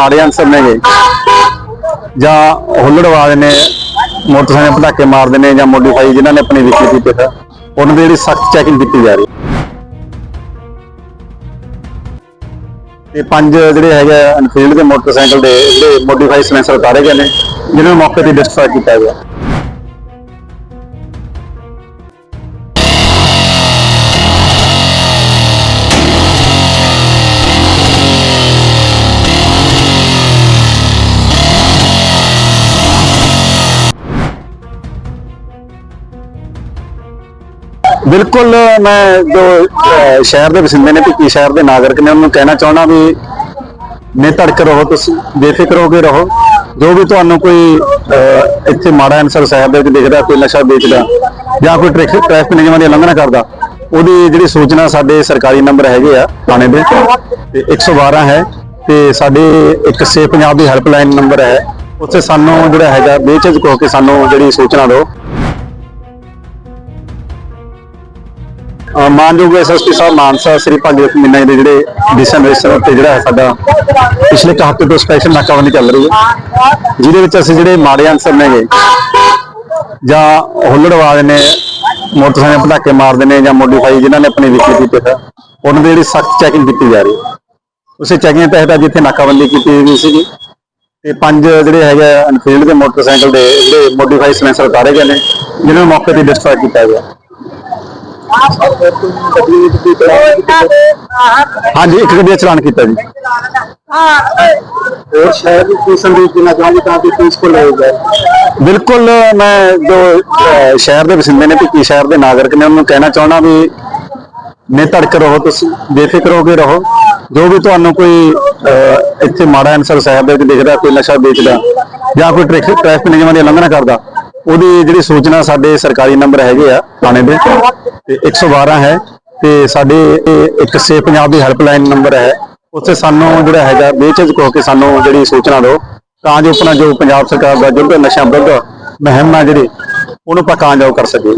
ਮਾੜੇ ਅਨਸਰ ਨੇਗੇ ਜਾਂ ਹੁੱਲੜਵਾਦ ਨੇ, ਮੋਟਰਸਾਈਕਲ ਪਟਾਕੇ ਮਾਰਦੇ ਨੇ ਜਾਂ ਮੋਡੀਫਾਈ ਜਿਨ੍ਹਾਂ ਨੇ ਆਪਣੀ ਵਿਕਰੀ ਕੀਤੀ ਹੈ ਉਹਨਾਂ ਦੀ ਜਿਹੜੀ ਸਖਤ ਚੈਕਿੰਗ ਕੀਤੀ ਜਾ ਰਹੀ। ਹੈ ਤੇ ਪੰਜ ਜਿਹੜੇ ਹੈਗੇ ਅਨਫੀਲਡ ਦੇ ਮੋਟਰਸਾਈਕਲ ਦੇ, ਜਿਹੜੇ ਮੋਡੀਫਾਈ ਸਲੈਂਸਰ ਉਤਾਰੇ ਗਏ ਨੇ, ਜਿਨ੍ਹਾਂ ਨੂੰ ਮੌਕੇ ਤੇ ਡਿਸਟਰੋਏ ਕੀਤਾ ਗਿਆ। ਬਿਲਕੁਲ, ਮੈਂ ਜੋ ਸ਼ਹਿਰ ਦੇ ਵਸਿੰਦੇ ਨੇ ਭਿੱਖੀ ਸ਼ਹਿਰ ਦੇ ਨਾਗਰਿਕ ਨੇ, ਉਹਨਾਂ ਨੂੰ ਕਹਿਣਾ ਚਾਹਣਾ ਵੀ ਨਿਤੜਕ ਰਹੋ, ਤੁਸੀਂ ਬੇਫਿਕਰ ਹੋ ਕੇ ਰਹੋ। ਜੋ ਵੀ ਤੁਹਾਨੂੰ ਕੋਈ ਇੱਥੇ ਮਾੜਾ ਅਨਸਰ ਸਾਹਿਬ ਦੇ ਵਿੱਚ ਦਿਖਦਾ ਕੋਈ ਨਸ਼ਾ ਵੇਚਦਾ ਜਾਂ ਕੋਈ ਟ੍ਰੈਫਿਕ ਟ੍ਰੈਫਿਕ ਨਿਯਮਾਂ ਦੀ ਉਲੰਘਣਾ ਕਰਦਾ, ਉਹਦੀ ਜਿਹੜੀ ਸੂਚਨਾ ਸਾਡੇ ਸਰਕਾਰੀ ਨੰਬਰ ਹੈਗੇ ਆ, ਥਾਣੇ ਦੇ, ਤੇ 112 ਹੈ, ਤੇ ਸਾਡੇ ਇੱਕ ਸੇ ਪੰਜਾਬ ਦੀ ਹੈਲਪਲਾਈਨ ਨੰਬਰ ਹੈ। ਉੱਥੇ ਸਾਨੂੰ ਜਿਹੜਾ ਹੈਗਾ, ਬੇਝਿਜਕ ਹੋ ਕੇ ਸਾਨੂੰ ਜਿਹੜੀ ਸੂਚਨਾ ਦਿਓ। ਮਾਨਯੋਗ ਐਸਐਸਪੀ ਸਾਹਿਬ ਮਾਨਸਾ, ਸ੍ਰੀ ਭਗਤ ਮੀਨਾ ਜੀ ਦੇ ਜਿਹੜੇ ਦਿਸ਼ਾ ਨਿਰਦੇਸ਼ਾਂ ਉੱਤੇ ਜਿਹੜਾ ਹੈ ਸਾਡਾ ਪਿਛਲੇ ਇੱਕ ਹਫ਼ਤੇ ਤੋਂ ਸਪੈਸ਼ਲ ਨਾਕਾਬੰਦੀ ਚੱਲ ਰਹੀ ਹੈ, ਜਿਹਦੇ ਵਿੱਚ ਅਸੀਂ ਜਿਹੜੇ ਮਾੜੇ ਅਨਸਰ ਨੇਗੇ ਜਾਂ ਹੁੱਲੜਵਾਦ ਨੇ, ਮੋਟਰਸਾਈਕਲ ਪਟਾਕੇ ਮਾਰਦੇ ਨੇ ਜਾਂ ਮੋਡੀਫਾਈ ਜਿਨ੍ਹਾਂ ਨੇ ਆਪਣੀ ਵਿਕਰੀ ਕੀਤੀ ਹੈ, ਉਹਨਾਂ ਦੀ ਜਿਹੜੀ ਸਖਤ ਚੈਕਿੰਗ ਕੀਤੀ ਜਾ ਰਹੀ ਹੈ। ਉਸੇ ਚੈਕਿੰਗ ਤਹਿਤ ਅੱਜ ਇੱਥੇ ਨਾਕਾਬੰਦੀ ਕੀਤੀ ਗਈ ਸੀਗੀ ਤੇ ਪੰਜ ਜਿਹੜੇ ਹੈਗੇ ਅਨਫੀਲਡ ਦੇ ਮੋਟਰਸਾਈਕਲ ਦੇ, ਜਿਹੜੇ ਮੋਡੀਫਾਈ ਸਲੈਂਸਰ ਉਤਾਰੇ ਗਏ ਨੇ, ਜਿਹਨਾਂ ਨੂੰ ਮੌਕੇ ਤੇ ਡਿਸਟਰੋਏ ਕੀਤਾ ਗਿਆ। ਹਾਂਜੀ ਇੱਕ ਗੱਡੀ ਚਲਾਨ ਕੀਤਾ ਜੀ। ਬਿਲਕੁਲ ਮੈਂ ਜੋ ਸ਼ਹਿਰ ਦੇ ਵਸਿੰਦੇ ਨੇ ਭਿੱਖੀ ਸ਼ਹਿਰ ਦੇ ਨਾਗਰਿਕ ਨੇ ਉਹਨਾਂ ਕਹਿਣਾ ਚਾਹਣਾ ਵੀ ਨਿਤੜਕ ਰਹੋ ਤੁਸੀਂ ਬੇਫਿਕਰ ਹੋ ਰਹੋ। ਜੋ ਵੀ ਤੁਹਾਨੂੰ ਕੋਈ ਇੱਥੇ ਮਾੜਾ ਅਨਸਰ ਸਾਹਿਬ ਦੇ ਵਿੱਚ ਦਿਖਦਾ ਕੋਈ ਨਸ਼ਾ ਵੇਚਦਾ ਜਾਂ ਕੋਈ ਟ੍ਰੈਫਿਕ ਟ੍ਰੈਫਿਕ ਨਿਯਮਾਂ ਦੀ ਉਲੰਘਣਾ ਕਰਦਾ ਉਹਦੀ ਜਿਹੜੀ ਸੂਚਨਾ ਸਾਡੇ ਸਰਕਾਰੀ ਨੰਬਰ ਹੈਗੇ ਆ ਥਾਣੇ ਦੇ, ਤੇ 112 ਹੈ, ਤੇ ਸਾਡੇ ਇਹ ਇੱਕ ਸੇ ਪੰਜਾਬ ਦੀ ਹੈਲਪਲਾਈਨ ਨੰਬਰ ਹੈ। ਉੱਥੇ ਸਾਨੂੰ ਜਿਹੜਾ ਹੈਗਾ ਬੇਝਿਜਕ ਹੋ ਕੇ ਸਾਨੂੰ ਜਿਹੜੀ ਸੂਚਨਾ ਦਿਓ, ਤਾਂ ਜੋ ਆਪਣਾ ਜੋ ਪੰਜਾਬ ਸਰਕਾਰ ਦਾ ਜੁਰਮ ਨਸ਼ਾ ਵਿਰੁੱਧ ਮੁਹਿੰਮ ਆ ਜਿਹੜੀ, ਉਹਨੂੰ ਆਪਾਂ ਕਾਮਯਾਬ ਕਰ ਸਕੀਏ।